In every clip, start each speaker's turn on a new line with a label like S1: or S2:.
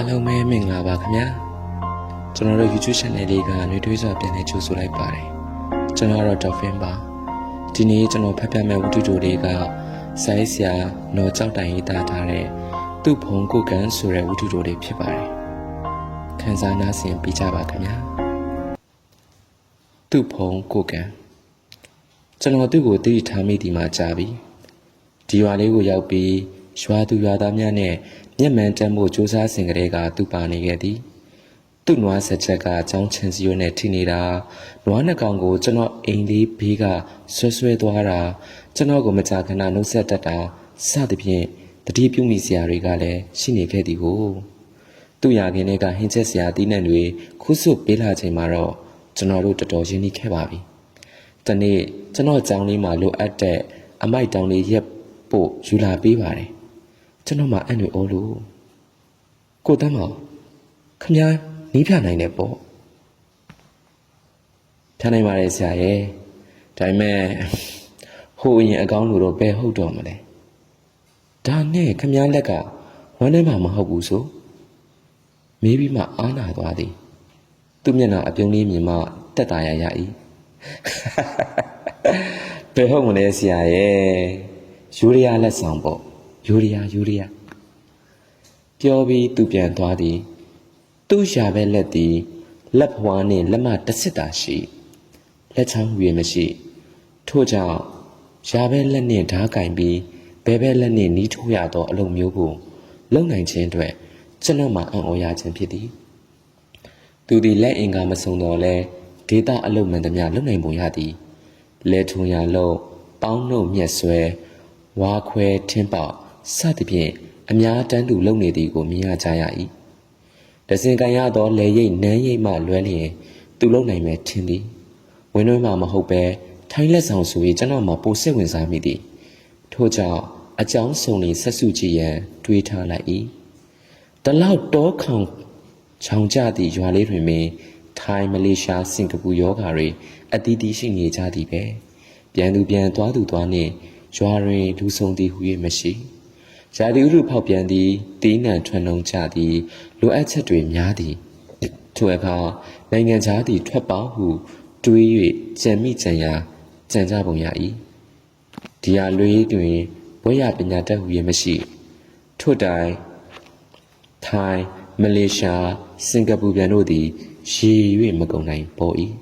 S1: အားလုံးပဲမင်္ဂလာပါခင်ဗျာကျွန်တော်တို့ YouTube channel လေးကနှွေးထွေးစွာပြန်လည်ကြိုဆိုလိုက်ပါတယ်ကျွန်တော်ကတော့ Dolphin ပါဒီနေ့ကျွန်တော်ဖတ်ပြမယ့်ဝတ္ထုတိုလေးကဆိုင်းဆရာနော်ကြောက်တိုင်ရေးသားထားတဲ့သူ့ဖုံကိုကန်ဆိုတဲ့ဝတ္ထုတိုလေးဖြစ်ပါတယ်ခန်းစားနားဆင်ပြကြပါခင်ဗျာသူ့ဖုံကိုကန်ကျွန်တော်သူ့ကိုတည်ထားမိဒီမှာကြာပြီဒီရွာလေးကိုရောက်ပြီး ရွာသူရွာသားများနဲ့မျက်မှန်တက်မှုစူးစမ်းစဉ်ကလေးကသူ့ပါနေခဲ့သည်သူ့နွားဆက်ချက်ကအကြောင်းချင်စီရိုနဲ့ထိနေတာနွားနှကောင်ကိုကျွန်တော်အိမ်လေးဘေးကဆွဲဆွဲသွားတာကျွန်တော်ကိုမကြာခဏနှုတ်ဆက်တတ်တာစသဖြင့်တတိပြုမိစရာတွေကလည်းရှိနေခဲ့သည်ကိုသူ့ရာခင်းတွေကဟင်းချက်စရာတီးနှံတွေခုဆွပေးလာချိန်မှာတော့ကျွန်တော်တို့တော်တော်ရင်းနှီးခဲ့ပါပြီတနေ့ကျွန်တော်ကြောင်းလေးမှာလိုအပ်တဲ့အမိုက်တောင်လေးရက်ပို့ယူလာပေးပါတယ် ကျွန်တော်မှအဲ့တွေအိုးလို့ကိုတမ်းမောင်ခမည်းနီးပြနိုင်တယ်ပေါ့ဖြာနိုင်ပါတယ်ဆရာရဲ့ဒါပေမဲ့ဟိုအရင်အကောင်းလို့တော့ဘယ်ဟုတ်တော့မလဲဒါနဲ့ခမည်းလက်ကဝမ်းထဲမှာမဟုတ်ဘူးဆိုမေးပြီးမှအားနာသွားသည်သူ့မျက်နှာအပြုံးလေးမြင်မှတက်တာရရ၏ဘယ်ဟုတ်မလဲဆရာရဲ့ယူရီးယားလက်ဆောင်ပေါ့ ယူရီးယားယူရီးယားပြောပြီးသူပြန်သွားသည် သူ့ရှာပဲလက်သည်လက်ဖွားနှင့်လက်မတစ်စစ်တာရှိလက်ချောင်းရွေမရှိ ထို့ကြောင့်ရှာပဲလက်နှင့်ဓားကင်ပြီးဘဲဘဲလက်နှင့်နီးထိုးရသောအလုပ်မျိုးကိုလုံနိုင်ခြင်းအတွက်ကျွန်တော်မှအံ့ဩရခြင်းဖြစ်သည်သူသည်လက်အင်္ဂါမစုံတော့လဲဒေတာအလုတ်မှန်သမျှလုံနိုင်ပုံရသည်လဲထုံရလုံးပေါင်းနှုတ်မျက်ဆွဲဝါခွဲထင်းပေါက် စသဖြင့်အများတန်းတူလုံနေသည်ကိုမြင်ရကြရ၏တစင်ကန်ရသောလေရိတ်နန်းရိတ်မှလွဲလျင်သူလုံနိုင်မယ်ထင်သည်ဝင်းတွင်းမှမဟုတ်ပဲထိုင်းလက်ဆောင်ဆို၍ကျွန်တော်မှပိုစိတ်ဝင်စားမိသည်ထို့ကြောင့်အကြောင်းစုံလင်ဆက်စုကြည့်ရန်တွေးထားလိုက်၏တလောက်တောခေါင်ချောင်ကြသည့်ရွာလေးတွင်ပင်ထိုင်းမလေးရှားစင်ကာပူယောဂါတွေအသီးသီးရှိနေကြသည်ပဲပြန်သူပြန်သွားသူသွားနှင့်ရွာတွင်လူဆုံးသည်ဟူ၍မရှိ ရာသီဥတုဖောက်ပြန်သည်တီးနှံထွက်နှုံကြသည်လိုအပ်ချက်တွေများသည်ထိုအခါနိုင်ငံခြားသည်ထွက်ပေါဟုတွေး၍ကြံမိကြံရာကြံကြပုံရ၏ဒီဟာလွေးတွင်ဘွဲရပညာတတ်ဟူ၍မရှိထို့တိုင်ထိုင်းမလေးရှားစင်ကာပူပြန်တို့သည်ရေ၍မကုန်နိုင်ပေါ်၏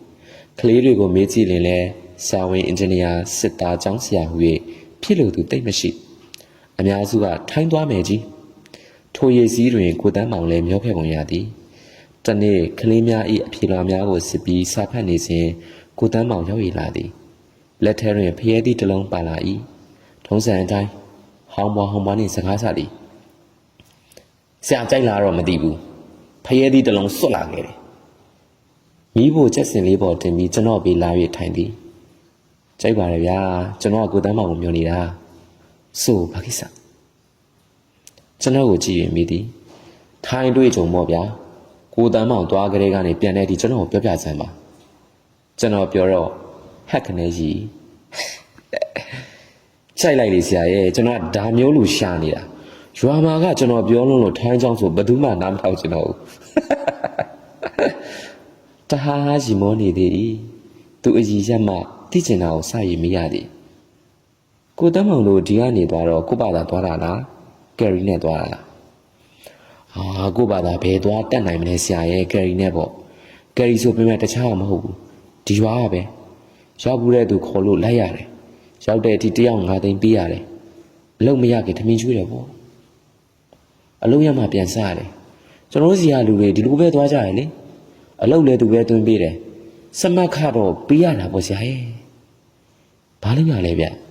S1: ကလေးတွေကိုမေးကြည့်ရင်လည်းစာဝင်အင်ဂျင်နီယာစစ်သားကျောင်းဆရာဟူ၍ဖြစ်လို့သူတိတ်မရှိ အများစုကထိုင်းသွားမယ်ကြီးထိုရည်စည်းတွင်ကိုတန်းမောင်လည်းမျောခဲ့ပုံရသည်တနေ့ကလေးများ၏အဖြေလွှာများကိုစစ်ပြီးစာဖတ်နေစဉ်ကိုတန်းမောင်ရောက်ရလာသည်လက်ထဲတွင်ဖျဲသည့်တစ်လုံးပါလာ၏ထုံးစံအတိုင်းဟောင်းပွားဟောင်းပွားနှင့်စကားဆသည်ဆရာကြိုက်လာတော့မသိဘူးဖယဲသည့်တစ်လုံးစွတ်လာခဲ့တယ်မိဖို့ချက်စင်လေးပေါ်တင်ပြီးကျွန်တော်ပြေးလာ၍ထိုင်သည်ကြိုက်ပါရဲ့ဗျာကျွန်တော်ကကိုတန်းမောင်ကိုမျောနေတာ ဆိုဘာကိစ္စကျွန်တော်ကိုကြည့်ရင်မိသည်ထိုင်တွေ့ကြုံပေါ့ဗျာကိုတန်းမောင်သွားကြတဲ့ကနေပြန်တဲ့ဒီကျွန်တော်ကိုပြောပြစမ်းပါကျွန်တော်ပြောတော့ဟက်ခနဲကြီးကြိုက်လိုက်လေဆရာရဲ့ကျွန်တော်ကဒါမျိုးလူရှာနေတာရွာမှာကကျွန်တော်ပြောလို့လို့ထိုင်းချောင်းဆိုဘယ်သူမှနားမထောင်ချင်တော့ဘူးတဟားရီမောနေသေးသည်သူအကြီးရက်မှသိကျင်တာကိုစရည်မရသည် ကိုတမ်းမောင်တို့ဒီကနေသွားတော့ကိုပါသာသွားတာလားကယ်ရီနဲ့သွားတာလားဟာကိုပါသာဘယ်သွားတက်နိုင်မလဲဆရာရဲ့ကယ်ရီနဲ့ပေါ့ကယ်ရီဆိုပေမဲ့တခြားမဟုတ်ဘူးဒီရွာကပဲရောက်ဘူးတဲ့သူခေါ်လို့လိုက်ရတယ်ရောက်တဲ့အထိတယောက်၅သိန်းပေးရတယ်အလုံးမရခင်ထမင်းကျွေးတယ်ပေါ့အလုံးရမှပြန်စားရတယ်ကျွန်တော်တို့စီကလူတွေဒီလိုပဲသွားကြရလေအလုံးလည်းသူပဲတွင်းပေးတယ်စမတ်ခတော့ပေးရတာပေါ့ဆရာရဲ့ဘာလို့ရလဲဗျ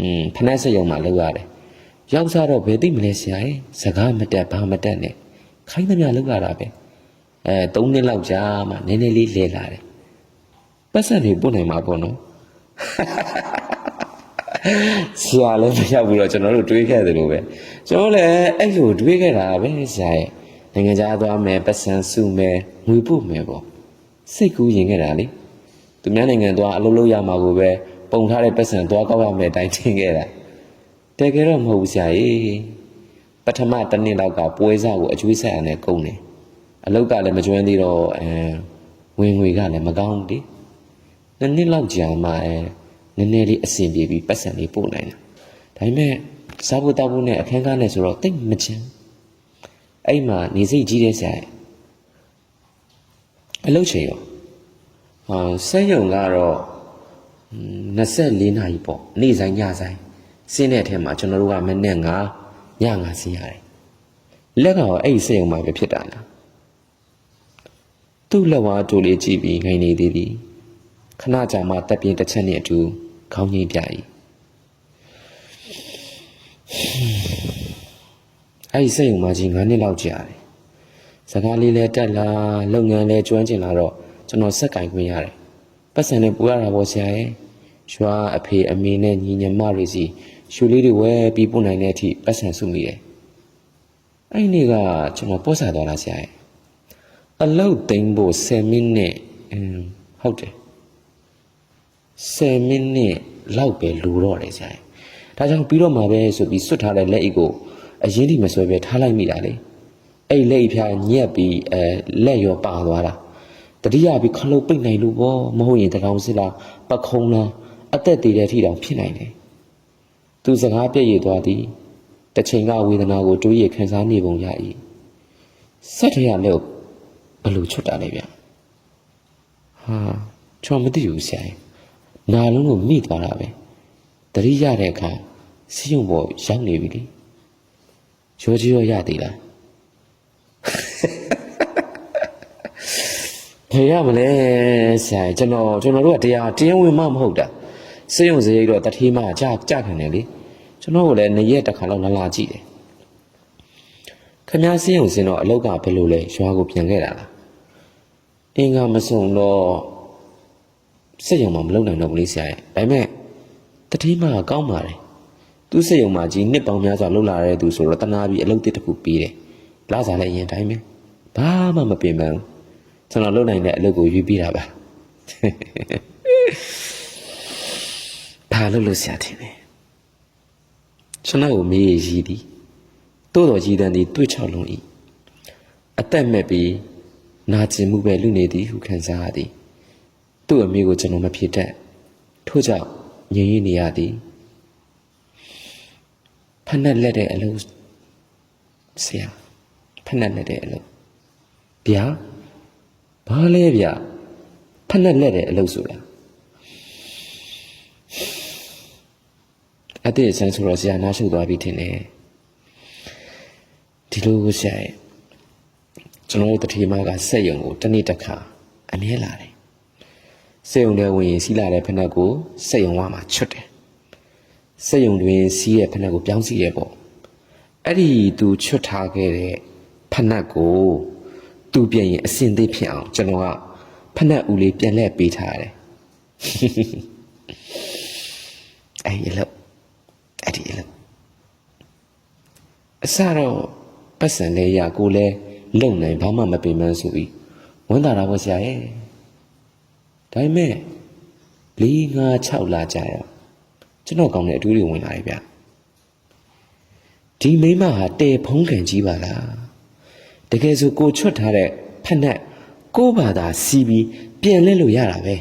S1: อืมဖနက်စက်ရုံမှာလောက်ရတယ်ရောက်စားတော့ဘယ်သိမလဲဆရာရဲ့စကားမတက်ဘာမတက်နဲ့ခိုင်းသမျှလောက်ရတာပဲအဲ၃နှစ်လောက်ကြာမှနည်းနည်းလေးလဲလာတယ်ပတ်စံတွေပို့နိုင်မှာပေါ့နော်ဆရာလည်းမရောက်ဘူးတော့ကျွန်တော်တို့တွေးခဲ့တယ်လို့ပဲကျွန်တော်လည်းအဲ့လိုတွေးခဲ့တာပဲဆရာရဲ့နိုင်ငံခြားသွားမယ်ပတ်စံစုမယ်ငွေပို့မယ်ပေါ့စိတ်ကူးရင်ခဲ့တာလေသူများနိုင်ငံသွားအလုပ်လုပ်ရမှာကိုပဲ ပုံထားတဲ့ပတ်စံသွားကောက်ရမယ်အတိုင်းထင်ခဲ့တာတကယ်တော့မဟုတ်ဘူးဆရာကြီးပပထမတစ်နှစ်လောက်ကပွဲစားကိုအကျွေးဆက်ရတဲ့ကုန်တယ်အလုတ်ကလည်းမကျွမ်းသေးတော့အဲဝင်ငွေကလည်းမကောင်းဘူးလေနှစ်နှစ်လောက်ကြာမှအဲနည်းနည်းလေးအဆင်ပြေပြီးပတ်စံလေးပို့နိုင်တာဒါပေမဲ့စားဖို့တောက်ဖို့နဲ့အခန်းကားနဲ့ဆိုတော့တိတ်မချမ်းအဲ့မှာနေစိတ်ကြီးတဲ့ဆရာရဲ့အလုတ်ချိန်ရောဟာဆက်ယုံကတော့ 24နာရီပေါ့နေ့ဆိုင်ညဆိုင်စင်းတဲ့အထက်မှာကျွန်တော်တို့ကမနေ့ငါညငါစင်းရတယ်လက်ကတော့အဲ့ဒီစက်ရုံမှာပဲဖြစ်တာလားသူ့လက်ဝါးတိုးလေးကြည့်ပြီးငိုင်နေသေးသည်ခဏကြာမှတက်ပြင်းတစ်ချက်နဲ့အတူခေါင်းငိမ့်ပြ၏အဲ့ဒီစက်ရုံမှာကြီး9နှစ်လောက်ကြာတယ်စကားလေးလဲတက်လာလုပ်ငန်းလဲကျွမ်းကျင်လာတော့ကျွန်တော်စက်ကင်ခွင့်ရတယ် ပတ်စံနဲ့ပူရတာပေါ့ဆရာရဲ့ရွာအဖေအမေနဲ့ညီညမတွေစီရှူလေးတွေဝဲပြီးပို့နိုင်တဲ့အထိပတ်စံစုမိတယ်အဲ့ဒီနေ့ကကျွန်တော်ပို့ဆာသွားတာဆရာရဲ့အလုတ်သိမ်းဖို့10မိနစ်အင်းဟုတ်တယ်10မိနစ်လောက်ပဲလူတော့တယ်ဆရာရဲ့ဒါကြောင့်ပြီးတော့မှာပဲဆိုပြီးစွတ်ထားတဲ့လက်အိတ်ကိုအရင်ထိမဆွဲပဲထားလိုက်မိတာလေအဲ့လက်အိတ်ဖြာညက်ပြီးအဲလက်ရောပါသွားတာ တတိယပြီးခလုတ်ပိတ်နိုင်လို့ပေါ့မဟုတ်ရင်တကောင်စစ်လားပခုံးလားအသက်တည်တဲ့အထိတောင်ဖြစ်နိုင်တယ်သူစကားပြည့်ရည်သွားသည်တစ်ချိန်ကဝေဒနာကိုတွေးရခံစားနေပုံရ၏ဆက်ထရလက်ကိုဘယ်လိုချွတ်တာလဲဗျဟာချောမသိဘူးဆရာကြီးနာလုံးကိုမိသွားတာပဲတတိရတဲ့အခါစီးရုံပေါ်ရောက်နေပြီလေရောကြီးရောရသေးလား ဘယ်ရမလဲဆရာကြီးကျွန်တော်ကျွန်တော်တို့ကတရားတရားဝင်မှမဟုတ်တာစေယုံစရိတ်တော့တထေးမှကြာကြာခံတယ်လေကျွန်တော်ကလည်းနှစ်ရက်တစ်ခါလောက်လာလာကြည့်တယ်ခမည်းစေယုံစင်တော့အလောက်ကဘယ်လိုလဲရွာကိုပြန်ခဲ့တာလားအင်္ဂါမစုံတော့စက်ယုံမှမလုံနိုင်တော့ဘူးလေဆရာရဲ့ဒါပေမဲ့တထေးမှကောင်းပါတယ်သူစက်ယုံမှကြီးနှစ်ပေါင်းများစွာလှုပ်လာတဲ့သူဆိုတော့တနာပြီးအလုပ်တစ်တစ်ခုပြီးတယ်လာစားလည်းအရင်တိုင်းပဲဘာမှမပြင်ပန်းဘူး ကျွန်တော်လုပ်နိုင်တဲ့အလုပ်ကိုယူပြီးတာပါဘာလို့လို့ဆရာထင်လဲကျွန်တော်ကိုမေးရည်သည်တိုးတော်ကြီးတန်းသည်တွေ့ချောက်လုံး၏အသက်မဲ့ပြီးနာကျင်မှုပဲလူနေသည်ဟုခံစားရသည်သူ့အမေကိုကျွန်တော်မဖြစ်တတ်ထို့ကြောင့်ငြိမ်ရင်းနေရသည်ဖက်နဲ့လက်တဲ့အလုပ်ဆရာဖက်နဲ့လက်တဲ့အလုပ်ဗျာ ဘာလဲဗျဖက်နဲ့လက်တဲ့အလုပ်ဆိုတာအတိတ်ဆန်းဆိုတော့ဆရာနားရှုပ်သွားပြီထင်တယ်ဒီလိုကိုဆရာရဲ့ကျွန်တော်တို့တတိမာကစက်ယုံကိုတစ်နေ့တစ်ခါအမြဲလာတယ်စက်ယုံထဲဝင်ရင်စီးလာတဲ့ဖက်နဲ့ကိုစက်ယုံဝါမှာချွတ်တယ်စက်ယုံတွင်စီးရဲ့ဖက်နဲ့ကိုပြောင်းစီရဲပေါ့အဲ့ဒီသူချွတ်ထားခဲ့တဲ့ဖက်နဲ့ကို သူပြင်ရင်အစင်သေးဖြစ်အောင်ကျွန်တော်ကဖက်နှက်ဦးလေးပြန်လဲပေးထားရတယ်။အဲ့ဒီလို့အဲ့ဒီလို့အစတော့ပတ်စံလေးရကိုလဲလုံနိုင်ဘာမှမပင်ပန်းဆိုပြီးဝန်တာတာပေါ့ဆရာရဲ့။ဒါပေမဲ့၄၅6လာကြရောကျွန်တော်ကောင်းတဲ့အတူတွေဝင်လာပြီဗျ။ဒီမိမဟာတဲဖုံးခံကြီးပါလား။ တကယ်ဆိုကိုချွတ်ထားတဲ့ဖက်နဲ့ကိုဘာသာစီးပြီးပြန်လဲလို့ရတာပဲ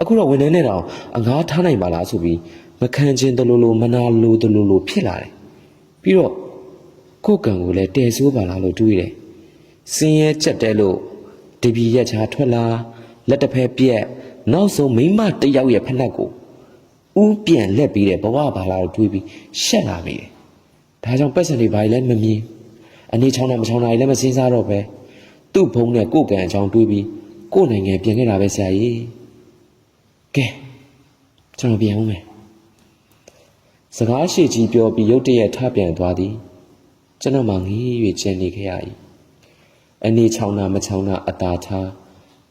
S1: အခုတော့ဝန်ထမ်းနဲ့တော့အငားထားနိုင်ပါလားဆိုပြီးမခံချင်းတလူလိုမနာလိုတလူလိုဖြစ်လာတယ်ပြီးတော့ကိုကံကိုလည်းတဲဆိုးပါလားလို့တွေးတယ်စင်းရဲချက်တဲလို့တပီရက်ချာထွက်လာလက်တစ်ဖက်ပြက်နောက်ဆုံးမိမတစ်ယောက်ရဲ့ဖက်နှက်ကိုဥပြန်လက်ပြီးတဲ့ဘဝဘာလားလို့တွေးပြီးရှက်လာမိတယ်ဒါကြောင့်ပတ်စံတွေဘာလဲမမြင် အနေချောင်းတာမချောင်းတာလည်းမစင်းစားတော့ပဲသူ့ဘုံနဲ့ကိုယ်ကံအကြောင်းတွေးပြီးကိုယ်နိုင်ငံပြင်ခဲ့တာပဲဆရာကြီးကဲကျွန်တော်ပြန်အောင်မယ်စကားရှိကြီးပြောပြီးရုတ်တရက်ထပြန်သွားသည်ကျွန်တော်မှငေး၍ကျန်နေခဲ့ရ၏အနေချောင်းတာမချောင်းတာအသာထား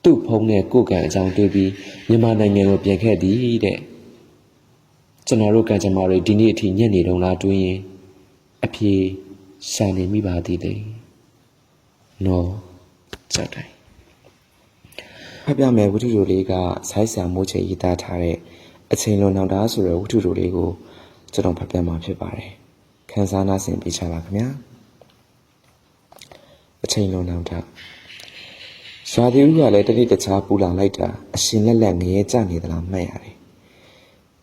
S1: သူ့ဖုံးနဲ့ကိုယ်ကံအကြောင်းတွေးပြီးမြန်မာနိုင်ငံကိုပြန်ခဲ့သည်တဲ့ကျွန်တော်တို့ကံကြမ္မာတွေဒီနေ့အထိညက်နေတော့လားတွေးရင်အပြေ ရှာနေမိပါသေးတယ်နော်ကြောက်တယ်ဖတ်ပြမယ်ဝတ္ထုတိုလေးကဆိုင်းဆံမိုးချေရေးသားထားတဲ့အချိန်လွန်နောက်တာဆိုတဲ့ဝတ္ထုတိုလေးကိုကျွန်တော်ဖတ်ပြမှာဖြစ်ပါတယ်ခန်းစားနာဆင်ပေးချပါခင်ဗျာချိန်လုံးလောင်တာရှာဒီဦးကလည်းတတိတခြားပူလောင်လိုက်တာအရှင်လက်လက်ငရဲကြနေသလားမှတ်ရတယ်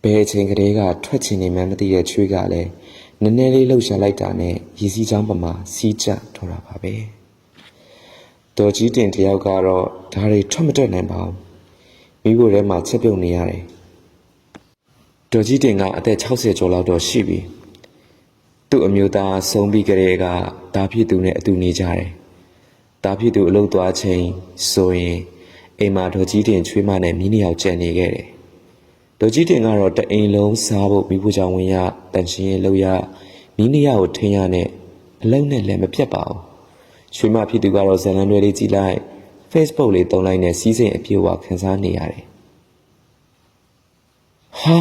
S1: ဘယ်အချိန်ကလေးကထွက်ချင်နေမှန်းမသိတဲ့ချွေးကလည်း နည်းနည်းလေးလှုပ်ရှားလိုက်တာနဲ့ရည်စည်းချောင်းပမာစီးကျထော်တာပါပဲတော်ကြီးတင်တယောက်ကတော့ဒါတွေထွက်မတက်နိုင်ပါဘူးမိဖို့ထဲမှာချက်ပြုတ်နေရတယ်တော်ကြီးတင်ကအသက်60ကျော်လောက်တော့ရှိပြီသူ့အမျိုးသားဆုံးပြီးကြတဲ့ကတာဖြစ်သူနဲ့အတူနေကြတယ်။တာဖြစ်သူအလုပ်သွားချိန်ဆိုရင်အိမ်မှာဒေါ်ကြီးတင်ချွေးမနဲ့မိနစ်ယောက်ကျန်နေခဲ့တယ်။ ဒေါ်ကြီးတင်ကတော့တအိမ်လုံးစားဖို့မိဖို့ကြောင့်ဝင်ရတန်ရှင်ရဲ့လောက်ရမိနစ်ယောက်ကိုထင်းရနဲ့အလုံးနဲ့လည်းမပြတ်ပါဘူး။ချွေးမဖြစ်သူကတော့ဇလန်တွေလေးကြည့်လိုက် Facebook လေးတုံးလိုက်နဲ့စီးစိမ်အပြေအဝခန်းစားနေရတယ်။ဟာ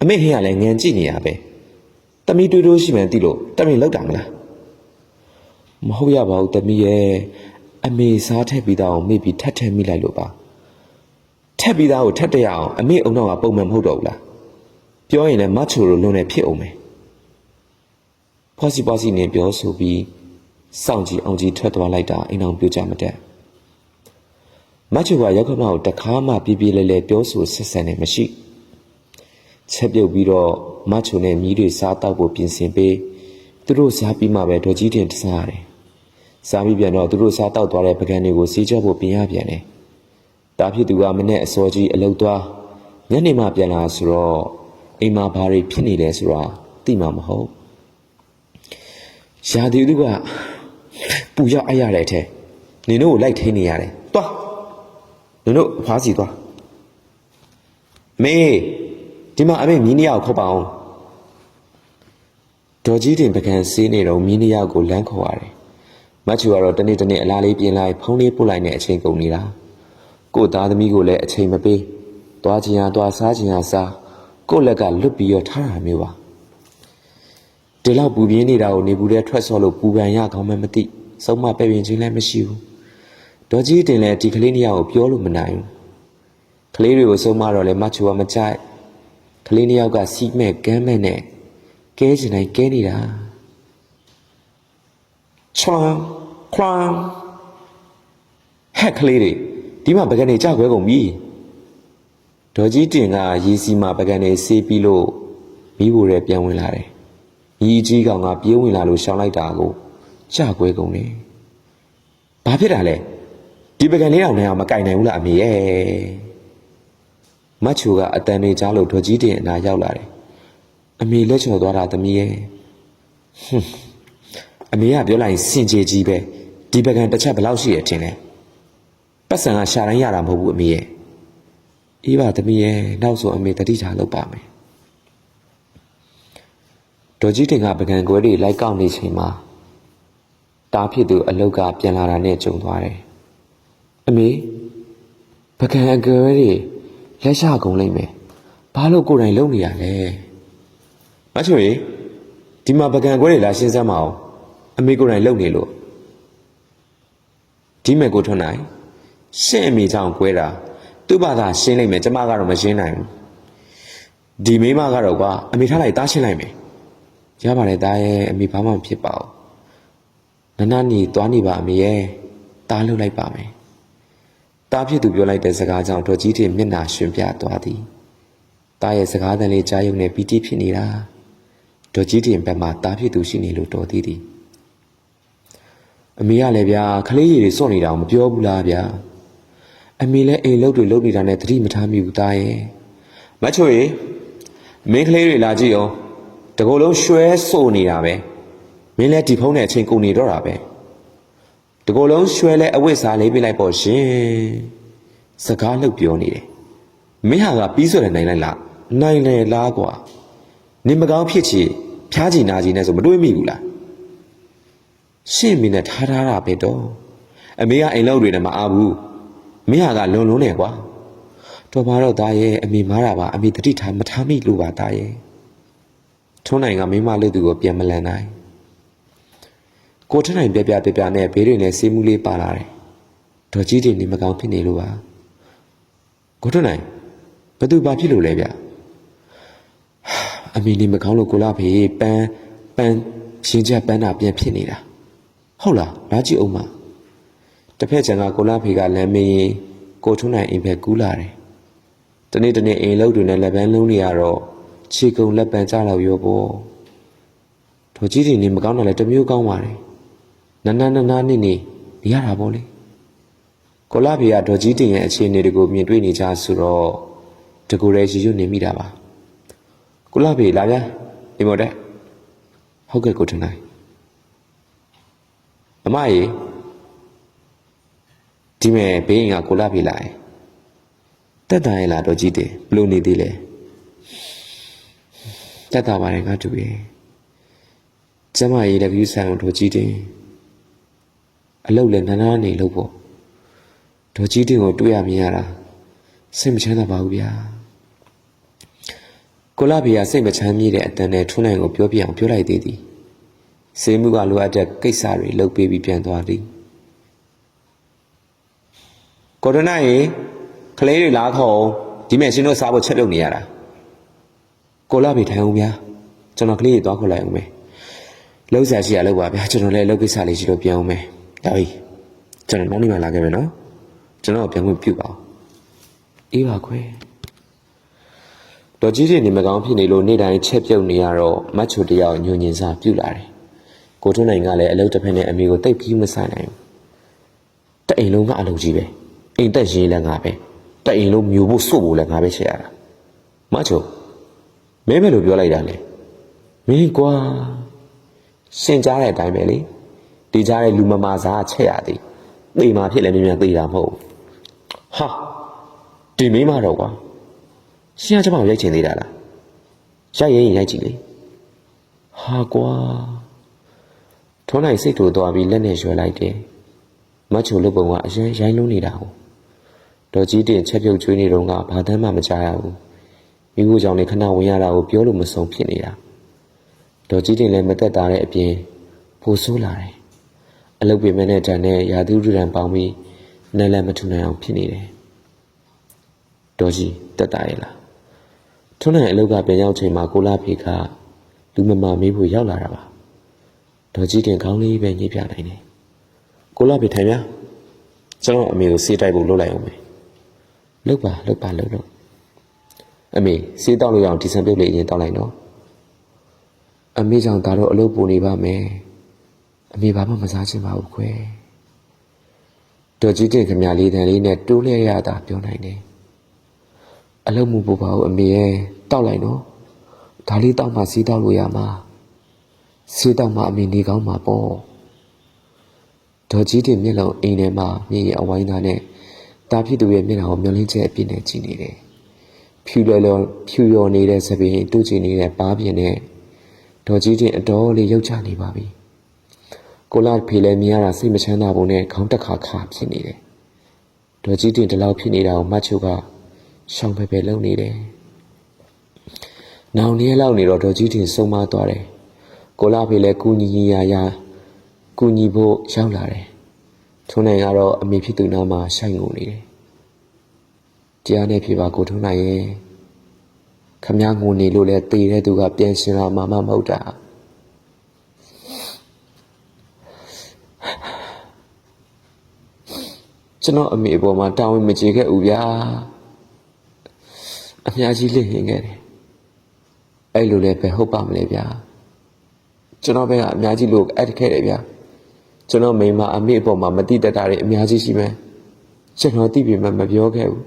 S1: အမေဟင်းကလည်းငန်ကြည့်နေရပဲ။တမီတူတူရှိမှန်းသိလို့တမီလောက်တာမလားမဟုတ်ရပါဘူးတမီရဲ့အမေစားထက်ပြီးသားကိုမေ့ပြီးထပ်ထည့်မိလိုက်လို့ပါထ က်ပြီးသားကိုထပ်တရအောင်အမေအုံတော့ကပုံမှန်မဟုတ်တော့ဘူးလားပြောရင်လည်းမတ်ချိုလိုလွန်းနေဖြစ်အောင်မယ်ဖွာစီပွားစီနေပြောဆိုပြီးစောင့်ကြည့်အောင်ကြည့်ထွက်သွားလိုက်တာအိမ်အောင်ပြကြမတက်မတ်ချိုကရောက်ခမကိုတခါမှပြေးပြေးလဲလဲပြောဆိုဆက်ဆံနေမရှိချက်ပြုတ်ပြီးတော့မတ်ချုံနဲ့မြီးတွေစားတောက်ဖို့ပြင်ဆင်ပေးသူတို့စားပြီးမှပဲဒေါ်ကြီးတင်တစားရတယ်။စားပြီးပြန်တော့သူတို့စားတောက်သွားတဲ့ပကံတွေကိုစီးကြောဖို့ပြင်ရပြန်တယ်။ တာဖြစ်သူကမနဲ့အစောကြီးအလုတ်သွားညနေမှပြန်လာဆိုတော့အိမ်မှာဘာတွေဖြစ်နေလဲဆိုတာသိမှာမဟုတ်။ရာဒီသူကပူရောက်အပ်ရတဲ့အထက်နင်တို့ကိုလိုက်ထိန်နေရတယ်။သွားနင်တို့အဖွားစီသွားမေဒီမှာအမေမီးနှစ်ယောက်ခေါ်ပါအောင်ဒေါ်ကြီးတင်ပကံစေးနေတော့မီးနှစ်ယောက်ကိုလမ်းခေါ်ရတယ်မတ်ချူကတော့တနေ့တနေ့အလားလေးပြင်လိုက်ဖုံးလေးပို့လိုက်နဲ့အချိန်ကုန်နေတာ ကို့သားသမီးကိုလည်းအချိန်မပေးသွားချင်ရသွားစားချင်ရစားကို့လက်ကလွတ်ပြီးတော့ထားတာမျိုးပါဒီလောက်ပူပြင်းနေတာကိုနေဘူးတဲ့ထွက်ဆော့လို့ပူပန်ရကောင်းမှမသိစုံမပဲ့ပြင်ချင်းလည်းမရှိဘူးဒေါ်ကြီးတင်လည်းဒီကလေးနှစ်ယောက်ကိုပြောလို့မနိုင်ဘူးကလေးတွေကိုဆုံးမတော့လဲမချူကမကြိုက်ကလေးနှစ်ယောက်ကစီးမဲ့ကမ်းမဲ့နဲ့ကဲချင်တိုင်းကဲနေတာချွမ်ခွမ်ဟက်ကလေးတွေ ဒီမှာပကံနေကြောက်ခွဲကုန်ပြီဒေါ်ကြီးတင်ကရေစီမှာပကံနေဆေးပြီးလို့မိဖို့ရဲပြန်ဝင်လာတယ်ညီကြီးကောင်ကပြေးဝင်လာလို့ရှောင်းလိုက်တာကိုကြောက်ခွဲကုန်တယ်ဘာဖြစ်တာလဲဒီပကံလေးအောင်လည်းအောင်မကင်နိုင်ဘူးလားအမေရဲ့မတ်ချူကအတန်နေကြားလို့ဒေါ်ကြီးတင်အနာရောက်လာတယ်။အမေလက်ချော်သွားတာသမီးရဲ့။ဟွန်းအမေကပြောလိုက်ရင်စင်ကြေကြီးပဲဒီပကံတစ်ချက်ဘယ်လောက်ရှိရထင်လဲ။ ပတ်စံကရှာတိုင်းရတာမဟုတ်ဘူးအမေရဲ့။အေးပါသမီးရဲ့နောက်ဆိုအမေတတိထားလုပ်ပါမယ်။ဒေါ်ကြီးတင်ကပကံကွဲတွေလိုက်ကောက်နေချိန်မှာတားဖြစ်သူအလုတ်ကပြန်လာတာနဲ့ကြုံသွားတယ်။အမေပကံအကွယ်တွေလက်ရှကုန်လိမ့်မယ်ဘာလို့ကိုယ်တိုင်လုံနေရလဲမချွေဒီမှာပကံကွဲတွေလာရှင်းစမ်းမအောင်အမေကိုယ်တိုင်လုံနေလို့ဒီမဲ့ကိုထွန်းနိုင် ရှင့်အမေကြောင့်ကွဲတာသူ့ဘာသာရှင်းလိုက်မယ်ကျမကတော့မရှင်းနိုင်ဘူးဒီမိမကတော့ကွာအမေထားလိုက်တားရှင်းလိုက်မယ်ရပါတယ်တားရဲ့အမေဘာမှမဖြစ်ပါဘူးနနနီသွားနေပါအမေရဲ့တားလှုပ်လိုက်ပါမယ်တားဖြစ်သူပြောလိုက်တဲ့စကားကြောင့်ဒေါ်ကြီးတင်မျက်နှာရှင်ပြသွားသည်။တားရဲ့စကားသံလေးကြားရုံနဲ့ပီတိဖြစ်နေတာ။ဒေါ်ကြီးတင်ဘက်မှာတားဖြစ်သူရှိနေလို့တော်သေးသည်။အမေကလည်းဗျာခလေးရည်တွေစော့နေတာကိုမပြောဘူးလားဗျာ။ အမေလည်းအိမ်လုတ်တွေလုတ်နေတာနဲ့သတိမထားမိဘူးတားရဲ့။မချိုရေမင်းကလေးတွေလာကြည့်အောင်တကူလုံးရွှဲစို့နေတာပဲ။မင်းလည်းဒီဖုန်းနဲ့အချိန်ကုန်နေတော့တာပဲ။တကိုယ်လုံးရွှဲလဲအဝိစားလေးပြလိုက်ပေါ့ရှင်စကားလှုပ်ပြောနေတယ်မင်းဟာကပြီးဆိုတဲ့နိုင်လိုက်လားနိုင်လေလားကွာနေမကောင်းဖြစ်ချီဖျားချီနာချီနဲ့ဆိုမတွေးမိဘူးလားရှင့်မင်းနဲ့ထားထားတာပဲတော့အမေကအိမ်လောက်တွေနဲ့မအားဘူး မင်းဟာကလွန်လွန်းနေကွာတော်ပါတော့သားရဲ့အမေမားတာပါအမေတတိထားမထားမိလို့ပါသားရဲ့ထုံးနိုင်ကမိမလို့သူကိုပြန်မလန်နိုင်ကိုထနိုင်ပြပြပြပြနဲ့ဘေးတွေနဲ့ဆေးမှုလေးပါလာတယ်။ဒေါ်ကြီးတွေနေမကောင်းဖြစ်နေလို့ပါ။ကိုထနိုင်ဘသူဘာဖြစ်လို့လဲဗျ။အမီနေမကောင်းလို့ကိုလာဖေးပန်းပန်းရှင်ချက်ပန်းတာပြန်ဖြစ်နေတာဟုတ်လားလာကြည့်အောင်မ တစ်ဖက်ကျန်ကကိုလာဖေကလမ်းမေးရင်ကိုထုံးနိုင်အိမ်ဘက်ကူးလာတယ်တနေ့တနေ့အိမ်လောက်တွေနဲ့လက်ပန်းလုံးတွေကတော့ခြေကုံလက်ပန်းကြတော့ရောပေါ့ဒေါ်ကြီးတွေနေမကောင်းတာလည်းတစ်မျိုးကောင်းပါတယ်နန်းနန်းနားနားနေနေနေရတာပေါ့လေကိုလာဖေကဒေါ်ကြီးတင်ရဲ့အခြေအနေတွေကိုမြင်တွေ့နေကြဆိုတော့တကူရဲရီရွတ်နေမိတာပါကိုလာဖေလာဗျာအိမ်မော်တဲ့ဟုတ်ကဲ့ကိုထုံးနိုင်အမရေ ဒီမဲ့ဘေးရင်ကကိုလာပြေးလာရင်တက်တာရဲ့လားတော့ကြည့်တယ်ဘလို့နေသေးလဲတက်တာပါတယ်ငါတူရဲ့ကျမရေလည်း view ဆိုင်အောင်တော့ကြည့်တယ်အလုတ်လည်းနာနာနေလို့ပေါ့တော့ကြည့်တယ်ကိုတွေ့ရမြင်ရတာစိတ်မချမ်းသာပါဘူးဗျာကိုလာပြေကစိတ်မချမ်းမြေ့တဲ့အတန်နဲ့ထွန်းနိုင်ကိုပြောပြအောင်ပြောလိုက်သေးသည်စေမှုကလိုအပ်တဲ့ကိစ္စတွေလုပ်ပေးပြီးပြန်သွားသည် ကိုဒနာရေကလေးတွေလားခေါ်ဒီမဲ့ရှင်တို့စားဖို့ချက်လုပ်နေရတာကိုလာပြီထိုင်အောင်ဗျာကျွန်တော်ကလေးတွေသွားခေါ်လိုက်အောင်မယ်လှုပ်ရှားရှိရလောက်ပါဗျာကျွန်တော်လည်းလှုပ်ကိစ္စလေးရှိလို့ပြန်အောင်မယ်ဒါပြီကျွန်တော်နောက်နေ့မှလာခဲ့မယ်နော်ကျွန်တော်ပြန်ခွင့်ပြုပါအောင်အေးပါခွဲတော်ကြီးတွေနေမကောင်းဖြစ်နေလို့နေ့တိုင်းချက်ပြုတ်နေရတော့မတ်ချိုတယောက်ညွန်ညင်စာပြုတ်လာတယ်ကိုထွန်းနိုင်ကလည်းအလုပ်တစ်ဖက်နဲ့အမေကိုတိတ်ပြီးမဆိုင်နိုင်ဘူးတအိမ်လုံးကအလုပ်ကြီးပဲ အိမ်တက်ရေးလည်းငါပဲတအိမ်လုံးမျိုးဖို့စု့ဖို့လည်းငါပဲချက်ရတာမချုံမင်းပဲလို့ပြောလိုက်တာလေမင်းကွာရှင်းကြားတဲ့အတိုင်းပဲလေဒီကြားတဲ့လူမမာစားချက်ရသည်သိမှာဖြစ်လည်းမြင်မြန်သိတာမဟုတ်ဘူးဟာဒီမင်းမတော့ကွာရှင်းရကြမအောင်ရိုက်ချင်သေးတာလားရိုက်ရင်ရိုက်ကြည့်လေဟာကွာထုံးနိုင်စိတ်ထိုသွားပြီးလက်နဲ့ရွယ်လိုက်တယ်။မတ်ချိုလုတ်ပုံကအရင်ရိုင်းလုံးနေတာဟုတ်။ ဒေါ်ကြီးတင်ချက်ပြုတ်ကျွေးနေတော့ကဘာတမ်းမှမကြားရဘူး။မိဖို့ကြောင့်လည်းခဏဝင်ရတာကိုပြောလို့မဆုံးဖြစ်နေတာ။ဒေါ်ကြီးတင်လည်းမသက်တာတဲ့အပြင်ပိုဆိုးလာတယ်။အလုပ်ပြင်မဲ့တဲ့တန်နဲ့ရာသီဥတုတန်ပေါင်းပြီးနယ်လည်းမထူနိုင်အောင်ဖြစ်နေတယ်။ဒေါ်ကြီးတက်တာရဲ့လား။ထုံးနိုင်အလုပ်ကပြန်ရောက်ချိန်မှာကိုလာဖေကလူမမာမေးဖို့ရောက်လာတာပါ။ဒေါ်ကြီးတင်ခေါင်းလေးပဲညှိပြနိုင်တယ်။ကိုလာပြီထိုင်ဗျာ။ကျွန်တော်အမေကိုစေးတိုက်ဖို့လုပ်လိုက်အောင်မယ်။ လုပ်ပါလုပ်ပါလုပ်လို့။အမေစေးတောက်လို့ရအောင်ဒီစံပြုတ်လေးအရင်တောက်လိုက်နော်။အမေကြောင့်ဒါတော့အလုပ်ပူနေပါမယ်။အမေဘာမှမစားချင်ပါဘူးခွဲ။ဒေါ်ကြီးတင်ခမရလေးတန်လေးနဲ့တိုးလဲရတာပြောနိုင်တယ်။အလုပ်မှုပူပါဦးအမေရဲ့တောက်လိုက်နော်။ဒါလေးတောက်မှစေးတောက်လို့ရမှာ။စေးတောက်မှအမေနေကောင်းမှာပေါ့ဒေါ်ကြီးတင်မျက်လုံးအိမ်ထဲမှာမြေရအဝိုင်းသားနဲ့ တာဖြစ်သူရဲ့မျက်နှာကိုမျောလင်းချက်အပြည့်နဲ့ကြည့်နေတယ်ဖြူလော်လော်ဖြူရော်နေတဲ့သပင်တူးချင်နေတဲ့ပါးပြင်းနဲ့ဒေါ်ကြီးတင်အတော်လေးရုပ်ချနေပါပြီကိုလာဖေလည်းမြင်ရတာစိတ်မချမ်းသာပုံနဲ့ခေါင်းတက်ခါခါဖြစ်နေတယ်ဒေါ်ကြီးတင်ဒီလောက်ဖြစ်နေတာကိုမတ်ချုကရှောင်ဖယ်ဖယ်လုပ်နေတယ်နောင်နေ့လောက်နေတော့ဒေါ်ကြီးတင်ဆုံးမသွားတယ်ကိုလာဖေလည်းကူညီညီရာရာကူညီဖို့ရောက်လာတယ်။ ထုံးနိုင်ကတော့အမေဖြစ်သူနားမှာရှိုက်ငုံနေတယ်။တရားနဲ့ဖြေပါကိုထုံးနိုင်ရဲ့ခမငုံနေလို့လဲတေတဲ့သူကပြန်ရှင်လာမှမမဟုတ်တာ။ကျွန်တော်အမေအပေါ်မှာတာဝန်မကျေခဲ့ဘူးဗျာ။အများကြီးလစ်ဟင်ခဲ့တယ်။အဲ့လိုလည်းပဲဟုတ်ပါမလဲဗျာ။ကျွန်တော်ဘက်ကအများကြီးလို့အပ်ခဲ့တယ်ဗျာ ကျွန်တော်မိန်းမအမေအပေါ်မှာမတိတက်တာတွေအများကြီးရှိမယ်ကျွန်တော်သိပြီမှမပြောခဲ့ဘူး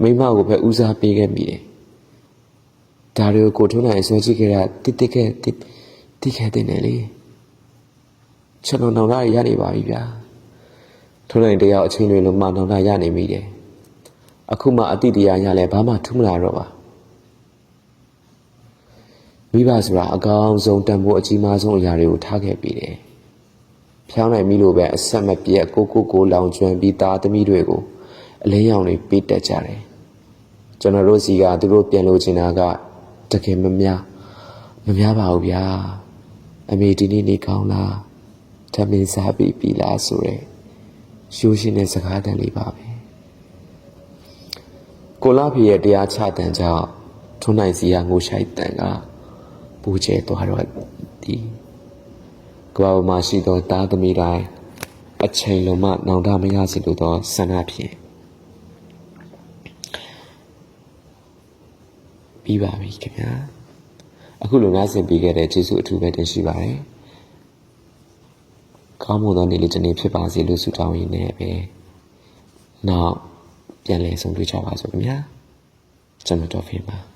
S1: မိန်းမကိုပဲဦးစားပေးခဲ့မိတယ်ဒါတွေကိုကိုထုံးနိုင်ဆွဲကြည့်ခဲ့တာတိတိခဲ့တိတိခဲ့တဲ့နယ်လေကျွန်တော်နောင်လာရနေပါပြီဗျာထုံးနိုင်တယောက်အချင်းတွေလုံးမနောင်လာရနေမိတယ်အခုမှအတိတရားရလဲဘာမှထူးမလာတော့ပါမိဘဆိုတာအကောင်းဆုံးတန်ဖိုးအကြီးမားဆုံးအရာတွေကိုထားခဲ့ပြီးတယ်။ ဖျောင်းနိုင်ပြီလို့ပဲအဆက်မပြတ်ကိုကိုကိုလောင်ကျွမ်းပြီးသားသမီးတွေကိုအလင်းရောင်တွေပေးတက်ကြတယ်။ကျွန်တော်တို့စီကသူတို့ပြန်လို့ချင်တာကတကယ်မများမများပါဘူးဗျာ။အမေဒီနေ့နေကောင်းလား။ထမင်းစားပြီးပြီလားဆိုရဲရိုးရှင်းတဲ့စကားတန်လေးပါပဲ။ကိုလာဖေရဲ့တရားချတန်ကြောင့်ထွန်းနိုင်စီကငိုရှိုက်တန်ကပူကျဲသွားတော့ဒီ ကဘာပေါ်မှာရှိသောသားသမီးတိုင်းအချိန်လုံးမှနောင်တမရစေလိုသောဆန္ဒဖြင့်ပြီးပါပြီခင်ဗျာအခုလိုနားဆင်ပြီးခဲ့တဲ့ကျေးဇူးအထူးပဲတင်ရှိပါတယ်ကောင်းမွန်သောနေ့လေးတစ်နေ့ဖြစ်ပါစေလို့ဆုတောင်းရင်းနဲ့ပဲနောက်ပြန်လည်ဆုံတွေ့ကြပါစို့ခင်ဗျာကျွန်တော်တော်ဖင်ပါ